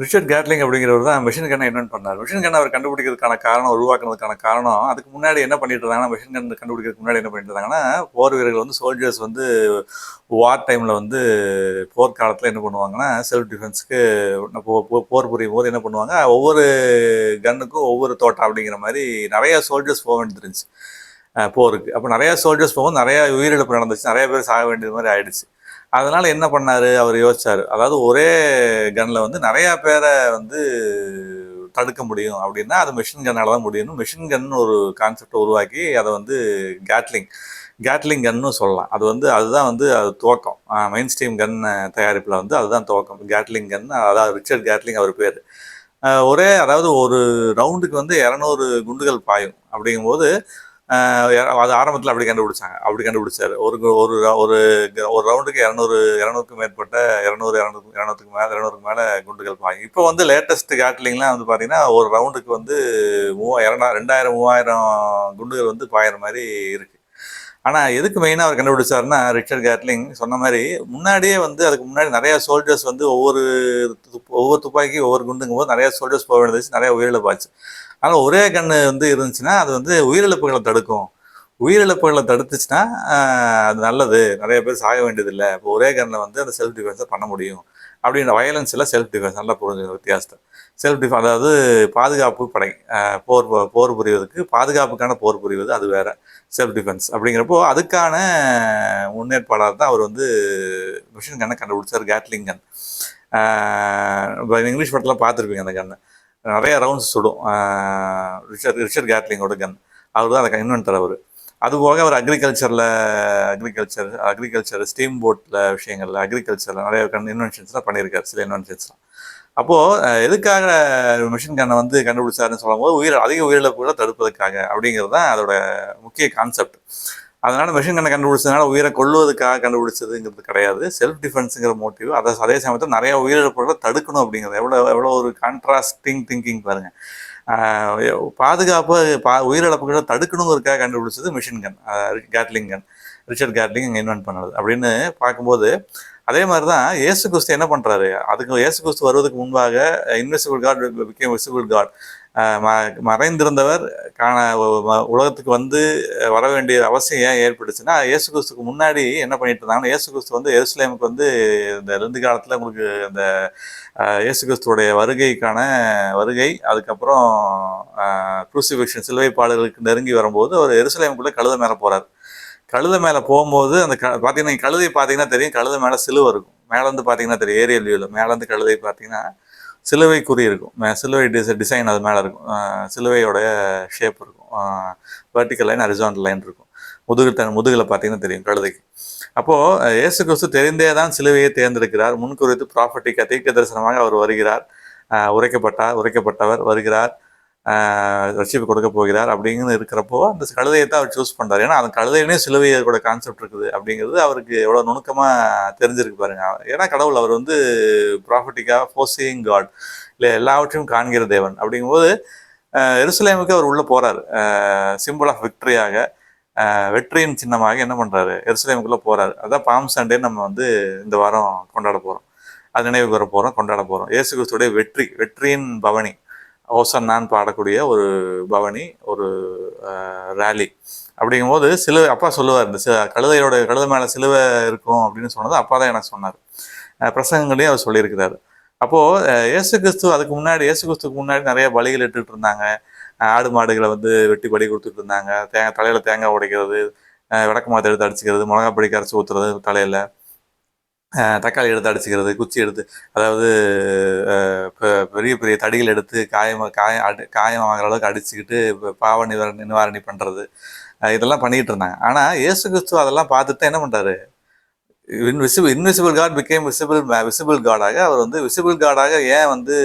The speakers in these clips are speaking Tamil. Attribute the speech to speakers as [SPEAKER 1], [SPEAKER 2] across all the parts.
[SPEAKER 1] ரிச்சர்ட் கேட்லிங் அப்படிங்கிறவர் தான் மிஷின் கண்ணை இன்வென்ட் பண்ணார். மிஷின் கண்ணை அவர் கண்டுபிடிக்கிறதுக்கான காரணம் உருவாக்குனதுக்கான காரணம் அதுக்கு முன்னாடி என்ன பண்ணிட்டு இருந்தாங்கன்னா மிஷின் கண் கண்டுபிடிக்கிறதுக்கு முன்னாடி என்ன பண்ணிட்டு இருந்தாங்கன்னா போர் வீரர்கள் வந்து சோல்ஜர்ஸ் வந்து வார் டைமில் வந்து போர் காலத்தில் என்ன பண்ணுவாங்கன்னா செல்ஃப் டிஃபென்ஸ்க்கு போர் புரியும் போது என்ன பண்ணுவாங்க ஒவ்வொரு கன்னுக்கும் ஒவ்வொரு தோட்டம் அப்படிங்கிற மாதிரி நிறைய சோல்ஜர்ஸ் போக வேண்டியது இருந்துச்சு. போருக்கு. அப்போ நிறைய சோல்ஜர்ஸ் போகும்போது நிறையா உயிரிழப்பு நடந்துச்சு. நிறைய பேர் சாக வேண்டியது மாதிரி ஆயிடுச்சு. அதனால என்ன பண்ணாரு? அவர் யோசிச்சாரு. அதாவது ஒரே கன்ல வந்து நிறைய பேரை வந்து தடுக்க முடியும். அப்படின்னா அது மிஷின் கன்னால தான் முடியும் மிஷின் கன் ஒரு கான்செப்டை உருவாக்கி அதை வந்து கேட்லிங் கேட்லிங் கன்னு சொல்லலாம். அது வந்து அதுதான் வந்து அது துவக்கம். மெயின் ஸ்ட்ரீம் கன் தயாரிப்பில் வந்து அதுதான் துவக்கம். கேட்லிங் கன் அதாவது ரிச்சர்ட் கேட்லிங் அவர் பேர். ஒரே அதாவது ஒரு ரவுண்டுக்கு வந்து இரநூறு குண்டுகள் பாயும். அப்படிங்கும்போது அது ஆரம்பத்தில் அப்படி கண்டுபிடிச்சாங்க. அப்படி கண்டுபிடிச்சாரு. ஒரு ஒரு ஒரு க- ஒரு ரவுண்டுக்கு இரநூறு இரநூறுக்கும் மேற்பட்ட இரநூறு இரநூறு இரநூறுக்கு மேலே இரநூறுக்கு மேலே குண்டுகள் பாயும் இப்போ வந்து லேட்டஸ்ட் கேட்லிங்லாம் வந்து பார்த்தீங்கன்னா ஒரு ரவுண்டுக்கு வந்து மூவா இரண்டா ரெண்டாயிரம் மூவாயிரம் குண்டுகள் வந்து பாயிற மாதிரி இருக்குது ஆனால் எதுக்கு மெயினாக அவர் கண்டுபிடிச்சாருன்னா ரிச்சர்ட் கேட்லிங் சொன்ன மாதிரி முன்னாடியே வந்து அதுக்கு முன்னாடி நிறைய சோல்ஜர்ஸ் வந்து ஒவ்வொரு ஒவ்வொரு துப்பாக்கி ஒவ்வொரு குண்டுங்கும் போது நிறைய சோல்ஜர்ஸ் போக வேண்டியது நிறைய உயிரிழப்பாச்சு ஆனால் ஒரே கண் வந்து இருந்துச்சுன்னா அது வந்து உயிரிழப்புகளை தடுக்கும். உயிரிழப்புகளை தடுத்துச்சுன்னா அது நல்லது. நிறைய பேர் சாக வேண்டியதில்லை. இப்போ ஒரே கண்ணில் வந்து அந்த செல்ஃப் டிஃபென்ஸை பண்ண முடியும். அப்படின்ற வயலன்ஸில் செல்ஃப் டிஃபென்ஸ் நல்லா புரிஞ்சுக்கணும் வித்தியாசத்தை. செல்ஃப் டிஃபென்ஸ் அதாவது பாதுகாப்பு படை போர் போர் புரிவதற்கு பாதுகாப்புக்கான போர் புரிவது அது வேற. செல்ஃப் டிஃபென்ஸ் அப்படிங்கிறப்போ அதுக்கான முன்னேற்பாடாக தான் அவர் வந்து மிஷின் கண்ணை கண்டுபிடிச்சார். கேட்லிங் கன் இங்கிலீஷ் படத்தில் பார்த்துருப்பீங்க அந்த கண்ணை நிறைய ரவுண்ட்ஸ் சுடும். ரிச்சர்ட் ரிச்சர்ட் கேட்லிங்கோட கன் அவர் தான் அதை இன்வென்டர் அவர் அதுபோக அவர் அக்ரிகல்ச்சரில் அக்ரிகல்ச்சர் அக்ரிகல்ச்சர் ஸ்டீம் போட்டில் விஷயங்களில் அக்ரிகல்ச்சரில் நிறைய கன் இன்வென்ஷன்ஸ்லாம் பண்ணியிருக்காரு சில இன்வென்ஷன்ஸ்லாம் அப்போது எதுக்காக மிஷின் கண்ணை வந்து கண்டுபிடிச்சாருன்னு சொல்லும்போது உயிர் அதிக உயிரிழப்புகளை தடுப்பதற்காக அப்படிங்கிறது தான் அதோட முக்கிய கான்செப்ட் அதனால் மிஷின் கண்ணை கண்டுபிடிச்சதுனால உயிரை கொள்வதுக்காக கண்டுபிடிச்சதுங்கிறது கிடையாது. செல்ஃப் டிஃபென்ஸுங்கிற மோட்டிவ் அதை அதே சமயத்தில் நிறைய உயிரிழப்புகளை தடுக்கணும் அப்படிங்கிறது. எவ்வளோ எவ்வளோ ஒரு கான்ட்ராஸ்டிங் திங்கிங் பாருங்கள் பாதுகாப்பாக பாதுகாப்பு பா உயிரிழப்புகளை தடுக்கணுங்கிறதுக்காக கண்டுபிடிச்சது machine gun Gatling gun Richard Gatling இங்கே இன்வென்ட் பண்ணது. அப்படின்னு பார்க்கும்போது அதே மாதிரி தான் ஏசு கிறிஸ்து என்ன பண்ணுறாரு அதுக்கு இயேசு கிறிஸ்து வருவதுக்கு முன்பாக invisible God became visible God மறைந்திருந்தவர் காண உலகத்துக்கு வந்து வர வேண்டிய அவசியம் ஏன் ஏற்பட்டுச்சுன்னா இயேசு கிறிஸ்துக்கு முன்னாடி என்ன பண்ணிட்டு இருந்தாங்கன்னா இயேசு கிறிஸ்து வந்து எருசலேமுக்கு வந்து இந்த ரெண்டு காலத்தில் உங்களுக்கு இந்த இயேசு கிறிஸ்துவோடைய வருகைக்கான வருகை அதுக்கப்புறம் குரூசிஃபிக்ஷன் சிலுவை பாடல்களுக்கு நெருங்கி வரும்போது அவர் எருசலேமுக்குள்ளே கழுத மேலே போகிறார் கழுத மேலே போகும்போது அந்த க பார்த்தீங்கன்னா கழுதை பார்த்தீங்கன்னா தெரியும் கழுத மேலே சிலுவை இருக்கும். மேலேருந்து பார்த்தீங்கன்னா தெரியும் ஏரியல் வியூவில் மேலேருந்து கழுதை பார்த்தீங்கன்னா சிலுவை குறி இருக்கும் சிலுவை டிசை டிசைன் அது மேலே இருக்கும். சிலுவையோடைய ஷேப் இருக்கும். வெர்டிக்கல் லைன் ஹரிசான்டல் லைன் இருக்கும். முதுகு த முதுகில் பார்த்தீங்கன்னா தெரியும் கழுதைக்கு. அப்போது இயேசு கிறிஸ்து தெரிந்தே தான் சிலுவையை தேர்ந்தெடுக்கிறார். முன்குறித்து ப்ராஃபட்டிக் தீர்க்க தரிசனமாக அவர் வருகிறார். உரைக்கப்பட்டார் உரைக்கப்பட்டவர் வருகிறார். ரட்சிப்பு கொடுக்க போகிறார் அப்படிங்கிறது இருக்கிறப்போ அந்த கழுதையை தான் அவர் சூஸ் பண்ணுறாரு ஏன்னா அந்த கழுதையிலே சிலுவையோட கான்செப்ட் இருக்குது அப்படிங்கிறது அவருக்கு எவ்வளோ நுணுக்கமாக தெரிஞ்சிருக்கு பாருங்க. ஏன்னா கடவுள் அவர் வந்து ப்ராஃபிட்டிக்காக ஃபோசிங் காட் இல்லை எல்லாவற்றையும் காண்கிற தேவன். அப்படிங்கும்போது எருசலேமுக்கு அவர் உள்ளே போகிறார் சிம்பிள் ஆஃப் விக்டரியாக வெற்றியின் சின்னமாக என்ன பண்ணுறாரு எருசலேமுக்குள்ளே போகிறார் அதான் பாம் சண்டே நம்ம வந்து இந்த வாரம் கொண்டாட போகிறோம் அது நினைவு கூற போகிறோம் கொண்டாட போகிறோம் இயேசு கிறிஸ்துடைய வெற்றி வெற்றியின் பவனி. ஓசன்னான்னு பாடக்கூடிய ஒரு பவனி ஒரு ரேலி அப்படிங்கும்போது சிலுவை அப்பா சொல்லுவார் இந்த கழுதையோட கழுதை மேலே சிலுவை இருக்கும் அப்படின்னு சொன்னது அப்பா தான் எனக்கு சொன்னார். பிரசங்கங்களையும் அவர் சொல்லியிருக்கிறார். அப்போது இயேசு கிறிஸ்து அதுக்கு முன்னாடி இயேசு கிறிஸ்துக்கு முன்னாடி நிறைய பலிகள் இட்டுட்டு இருந்தாங்க. ஆடு மாடுகளை வந்து வெட்டி பலி கொடுத்துட்டு இருந்தாங்க. தேங்காய் தலையில் தேங்காய் உடைக்கிறது அஹ் விளக்கு எடுத்து அடிச்சுக்கிறது மிளகா பொடி கரைச்சி ஊற்றுறது தலையில். தக்காளி எடுத்து அடிச்சுக்கிறது குச்சி எடுத்து அதாவது பெ- பெரிய பெரிய தடிகள் எடுத்து காயம் காயம் அடி காயம் வாங்குற அளவுக்கு அடிச்சுக்கிட்டு பாவ நிவாரணி நிவாரணி பண்ணுறது இதெல்லாம் பண்ணிக்கிட்டு இருந்தாங்க. ஆனால் இயேசு கிறிஸ்துவ அதெல்லாம் பார்த்துட்டு என்ன பண்ணுறாரு invisible invisible God became visible visible காடாக அவர் வந்து விசிபிள் காடாக ஏன் வந்து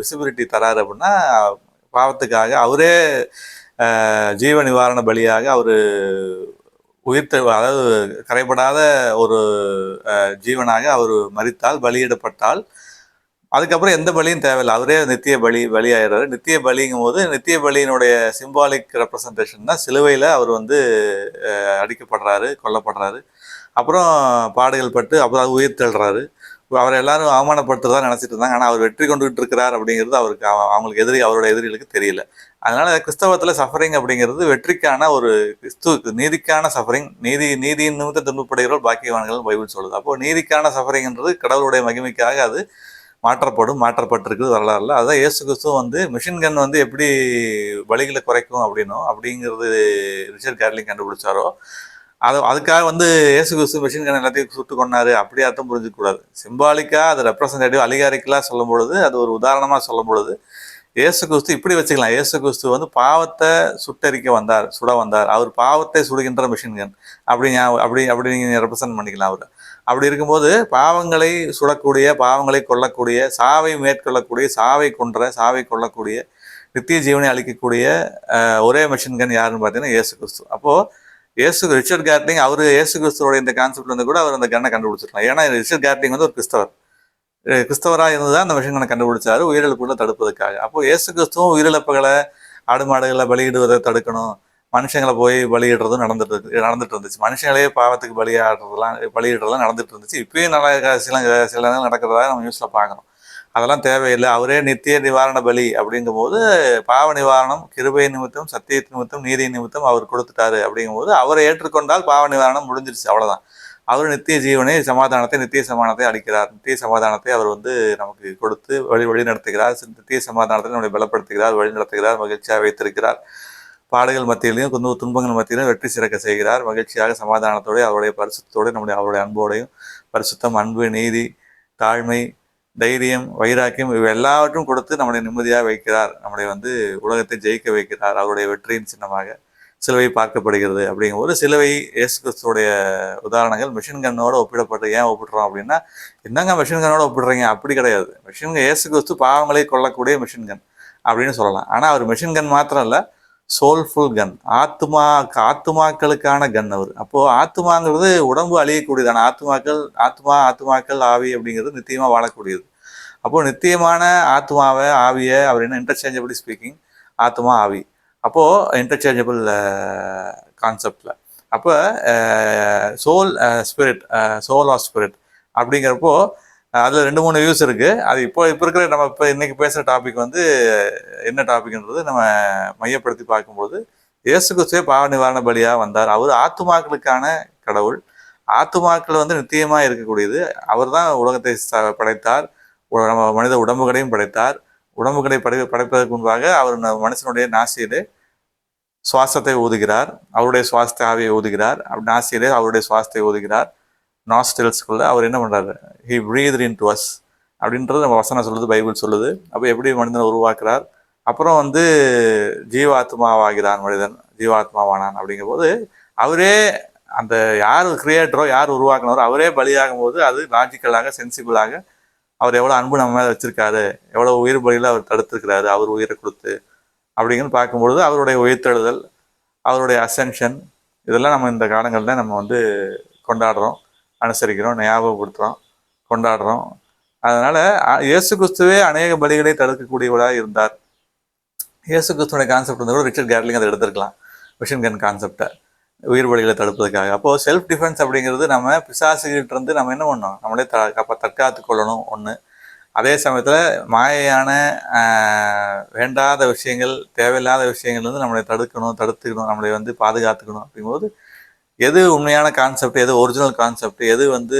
[SPEAKER 1] விசிபிலிட்டி தராரு அப்படின்னா பாவத்துக்காக அவரே ஜீவ நிவாரண பலியாக அவர் உயிர்த்த அதாவது கரைபடாத ஒரு ஜீவனாக அவர் மறித்தால் பலியிடப்பட்டால் அதுக்கப்புறம் எந்த பலியும் தேவையில்லை. அவரே நித்திய பலி பலியாயிடுறாரு. நித்திய பலிங்கும் போது நித்திய பலியினுடைய சிம்பாலிக் ரெப்ரசன்டேஷன் தான் சிலுவையில் அவர் வந்து அடிக்கப்படுறாரு கொல்லப்படுறாரு. அப்புறம் பாடுகள் பட்டு அப்புறம் உயிர் தள்ளுறாரு அவர் எல்லாரும் அவமானப்படுத்துறதா நினச்சிட்டு இருந்தாங்க. ஆனால் அவர் வெற்றி கொண்டுகிட்டு இருக்கிறார் அப்படிங்கிறது அவருக்கு அவ- அவங்களுக்கு எதிரி அவரோட எதிரிகளுக்கு தெரியல. அதனால கிறிஸ்தவத்தில் சஃபரிங் அப்படிங்கிறது வெற்றிக்கான ஒரு கிறிஸ்துவுக்கு நீதிக்கான சஃபரிங் நீதி நீதியின் நிமித்த துன்பப்படுகிறோர் பாக்கியவான்கள் பைபிள் சொல்லுது. அப்போ நீதிக்கான சஃபரிங்ன்றது கடவுளுடைய மகிமைக்காக அது மாற்றப்படும் மாற்றப்பட்டிருக்குது வரலாறுல. அதான் இயேசு கிறிஸ்துவ வந்து மிஷின் கன் வந்து எப்படி வழிகளை குறைக்கும் அப்படின்னும் அப்படிங்கிறது ரிச்சர்ட் கேர்லிங் கண்டுபிடிச்சாரோ அது அதுக்காக வந்து இயேசு கிறிஸ்து மிஷின் கன் எல்லாத்தையும் சுட்டு கொண்டாரு அப்படி அர்த்தம் புரிஞ்சுக்கூடாது சிம்பாலிக்காக அது ரெப்ரசன்டேட்டிவ் அலிகாரிக்கலாக சொல்லும் பொழுது அது ஒரு உதாரணமாக சொல்லும் பொழுது இயேசு கிறிஸ்து இப்படி வச்சுக்கலாம். இயேசு கிறிஸ்து வந்து பாவத்தை சுட்டரிக்க வந்தார் சுட வந்தார். அவர் பாவத்தை சுடுகின்ற மிஷின்கன் அப்படி அப்படி அப்படி நீங்கள் ரெப்ரசன்ட் பண்ணிக்கலாம் அவர். அப்படி இருக்கும்போது பாவங்களை சுடக்கூடிய பாவங்களை கொல்லக்கூடிய சாவை மேற்கொள்ளக்கூடிய சாவை கொன்ற சாவை கொல்லக்கூடிய நித்திய ஜீவனை அளிக்கக்கூடிய ஒரே மிஷின்கன் யாருன்னு பார்த்தீங்கன்னா இயேசு கிறிஸ்து. அப்போது இயேசு ரிச்சர்ட் கேட்லிங் அவர் இயேசு கிறிஸ்துவோட இந்த கான்செப்ட் வந்து கூட அவர் அந்த கண்ணை கண்டுபிடிச்சிருக்கலாம். ஏன்னா ரிச்சர்ட் கேட்லிங் வந்து ஒரு கிறிஸ்தவர். கிறிஸ்தவராக இருந்து தான் அந்த விஷயங்களை கண்டுபிடிச்சாரு உயிரிழப்புகளை தடுப்பதற்காக. அப்போ இயேசு கிறிஸ்துவும் உயிரிழப்புகளை ஆடு மாடுகளை பலியிடுவதை தடுக்கணும். மனுஷங்களை போய் பலியிடுறதும் நடந்துட்டு இருக்கு நடந்துட்டு இருந்துச்சு. மனுஷங்களே பாவத்துக்கு பலியாடுறதுலாம் பலியிடுறதுலாம் நடந்துட்டு இருந்துச்சு. இப்பயும் நல்ல சில சில நேரம் நடக்கிறதா நம்ம நியூஸ்ல பார்க்குறோம். அதெல்லாம் தேவையில்லை. அவரே நித்திய நிவாரண பலி அப்படிங்கும்போது பாவ நிவாரணம் கிருபை நிமித்தம் சத்திய நிமித்தம் நீதி நிமித்தம் அவர் கொடுத்துட்டாரு அப்படிங்கும்போது அவரை ஏற்றுக்கொண்டால் பாவ நிவாரணம் முடிஞ்சிருச்சு. அவ்வளோதான் அவர் நித்திய ஜீவனை சமாதானத்தை நித்திய சமாதானத்தை அளிக்கிறார். நித்திய சமாதானத்தை அவர் வந்து நமக்கு கொடுத்து வழி வழி நடத்துகிறார். நித்திய சமாதானத்தை நம்மளை பலப்படுத்துகிறார் வழி நடத்துகிறார் மகிழ்ச்சியாக வைத்திருக்கிறார். பாடுகள் மத்தியிலையும் கொஞ்சம் துன்பங்கள் மத்தியிலும் வெற்றி சிறக்க செய்கிறார். மகிழ்ச்சியாக சமாதானத்தோடு அவருடைய பரிசுத்தோடு நம்முடைய அவருடைய அன்போடையும் பரிசுத்தம் அன்பு நீதி தாழ்மை தைரியம் வைராக்கியம் இவை எல்லாவற்றும் கொடுத்து நம்மளை நிம்மதியாக வைக்கிறார். நம்மளை வந்து உலகத்தை ஜெயிக்க வைக்கிறார். அவருடைய வெற்றியின் சின்னமாக. சிலுவை பார்க்கப்படுகிறது அப்படிங்கும்போது சிலுவை இயேசு கிறிஸ்துடைய உதாரணங்கள் மிஷின் கன்னோட ஒப்பிடப்பட்டு ஏன் ஒப்பிடுறோம் அப்படின்னா என்னங்க மிஷின் கண்ணோட ஒப்பிடுறீங்க? அப்படி கிடையாது. மிஷின் இயேசு கிறிஸ்து பாவங்களை கொல்லக்கூடிய மிஷின் கன் அப்படின்னு சொல்லலாம். ஆனால் அவர் மிஷின் கன் மாத்திரம் இல்லை சோல்ஃபுல் கன் ஆத்மா ஆத்துமாக்களுக்கான கன் அவர். அப்போது ஆத்மாங்கிறது உடம்பு அழியக்கூடியதான ஆத்மாக்கள் ஆத்மா ஆத்மாக்கள் ஆவி அப்படிங்கிறது நித்தியமாக வாழக்கூடியது. அப்போது நித்தியமான ஆத்மாவை ஆவியை அவர் என்ன இன்டர்சேஞ்சபிளி ஸ்பீக்கிங் ஆத்மா ஆவி. அப்போது இன்டர்ச்சேஞ்சபிள் கான்செப்டில் அப்போ soul spirit soul of spirit அப்படிங்கிறப்போ அதில் ரெண்டு மூணு வியூஸ் இருக்குது அது இப்போ இப்போ இருக்கிற நம்ம இப்போ இன்றைக்கி பேசுகிற டாபிக் வந்து என்ன டாபிக்ன்றது நம்ம மையப்படுத்தி பார்க்கும்போது இயேசு கிறிஸ்துவே பாவ நிவாரண பலியாக வந்தார். அவர் ஆத்துமாக்களுக்கான கடவுள். ஆத்துமாக்கள் வந்து நித்தியமாக இருக்கக்கூடியது. அவர் தான் உலகத்தை ச- படைத்தார். நம்ம மனித உடம்புகளையும் படைத்தார். உடம்புகளை படை படைப்பதற்கு முன்பாக அவர் மனுஷனுடைய நாசியிலே சுவாசத்தை ஊதுகிறார். அவருடைய சுவாசத்தை ஆவியை ஊதுகிறார். அப்படி நாசியிலே அவருடைய சுவாசத்தை ஊதுகிறார். நாஸ்டில்ஸ்குள்ள அவர் என்ன பண்ணுறாரு he breathed in to us அப்படின்றது நம்ம வசனம் சொல்லுது பைபிள் சொல்லுது. அப்போ எப்படி மனிதனை உருவாக்குறார்? அப்புறம் வந்து ஜீவாத்மாவாகிறான் மனிதன் ஜீவாத்மாவானான் அப்படிங்கும்போது அவரே அந்த யார் கிரியேட்டரோ யார் உருவாக்குனாரோ அவரே பலியாகும் போது அது லாஜிக்கலாக சென்சிபிளாக அவர் எவ்வளோ அன்பு நம்ம மேலே வச்சிருக்காரு எவ்வளோ உயிர் பலியில் அவர் தடுத்திருக்கிறாரு அவர் உயிரை கொடுத்து அப்படிங்கன்னு பார்க்கும்பொழுது அவருடைய உயிர்த்தெழுதல் அவருடைய அசென்ஷன் இதெல்லாம் நம்ம இந்த காலங்களில் நம்ம வந்து கொண்டாடுறோம் அனுசரிக்கிறோம் ஞாபகப்படுத்துகிறோம் கொண்டாடுறோம். அதனால் இயேசு கிறிஸ்துவே அநேக பலிகளை தடுக்கக்கூடியவராக இருந்தார். இயேசு கிறிஸ்துவோட கான்செப்ட் வந்து கூட ரிச்சர்ட் கேர்லிங் அதை எடுத்திருக்கலாம் விஷன் கன் கான்செப்டை உயிர் பலிகளை தடுப்பதற்காக. அப்போது செல்ஃப் டிஃபென்ஸ் அப்படிங்கிறது நம்ம பிசாசுகிட்ட இருந்து நம்ம என்ன பண்ணோம் நம்மளே த அப்போ தற்காத்து கொள்ளணும் ஒன்று அதே சமயத்தில் மாயையான வேண்டாத விஷயங்கள் தேவையில்லாத விஷயங்கள் வந்து நம்மளை தடுக்கணும் தடுத்துக்கணும் நம்மளை வந்து பாதுகாத்துக்கணும் அப்படிங்கும்போது எது உண்மையான கான்செப்ட் எது ஒரிஜினல் கான்செப்ட் எது வந்து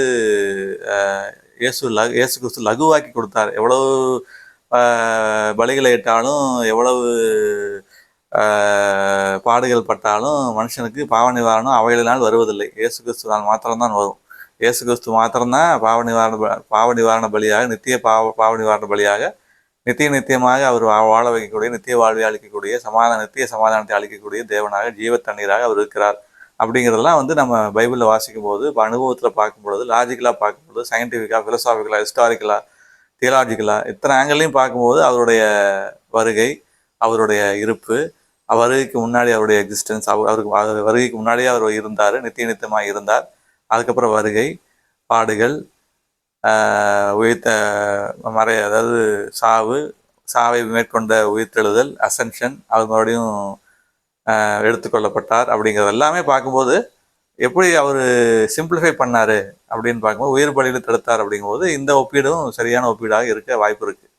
[SPEAKER 1] இயேசு லகு இயேசு கிறிஸ்து லகுவாக்கி கொடுத்தார். எவ்வளவு பலிகளை இட்டாலும் எவ்வளவு பாடுகள் பட்டாலும் மனுஷனுக்கு பாவ நிவாரணம் அவைகளினால் வருவதில்லை. இயேசு கிறிஸ்துவால் மாத்திரம்தான் வரும். இயேசு கிறிஸ்து மாத்திரம்தான் பாவ நிவாரண பாவ நிவாரண பலியாக நித்திய பாவ பாவ நிவாரண பலியாக நித்திய நித்தியமாக அவர் வா- வாழ வைக்கக்கூடிய நித்திய வாழ்வை அளிக்கக்கூடிய சமாதான நித்திய சமாதானத்தை அளிக்கக்கூடிய தேவனாக ஜீவ தண்ணீராக அவர் இருக்கிறார். அப்படிங்கிறதெல்லாம் வந்து நம்ம பைபிளில் வாசிக்கும் போது இப்போ அனுபவத்தில் பார்க்கும்பொழுது லாஜிக்கலாக பார்க்கும்பொழுது சயின்டிஃபிக்காக ஃபிலசாபிக்கலாக ஹிஸ்டாரிக்கலாக தியலாஜிக்கலாக இத்தனை ஆங்கிள்லையும் பார்க்கும்போது அவருடைய வருகை அவருடைய இருப்பு வருகைக்கு முன்னாடி அவருடைய எக்ஸிஸ்டன்ஸ் அவருக்கு வருகைக்கு முன்னாடியே அவர் இருந்தார் நித்திய நித்தியமாக இருந்தார். அதுக்கப்புறம் வருகை பாடுகள் உயிர்த்த மறை அதாவது சாவு சாவை மேற்கொண்ட உயிர்த்தெழுதல் அசென்ஷன் அவர் மறுபடியும் எடுத்துக்கொள்ளப்பட்டார் அப்படிங்கிறது எல்லாமே பார்க்கும்போது எப்படி அவர் சிம்பிளிஃபை பண்ணாரு அப்படின்னு பார்க்கும்போது உயிர் பலியில் தடுத்தார் அப்படிங்கும்போது இந்த ஒப்பீடும் சரியான ஒப்பீடாக இருக்க வாய்ப்பு இருக்குது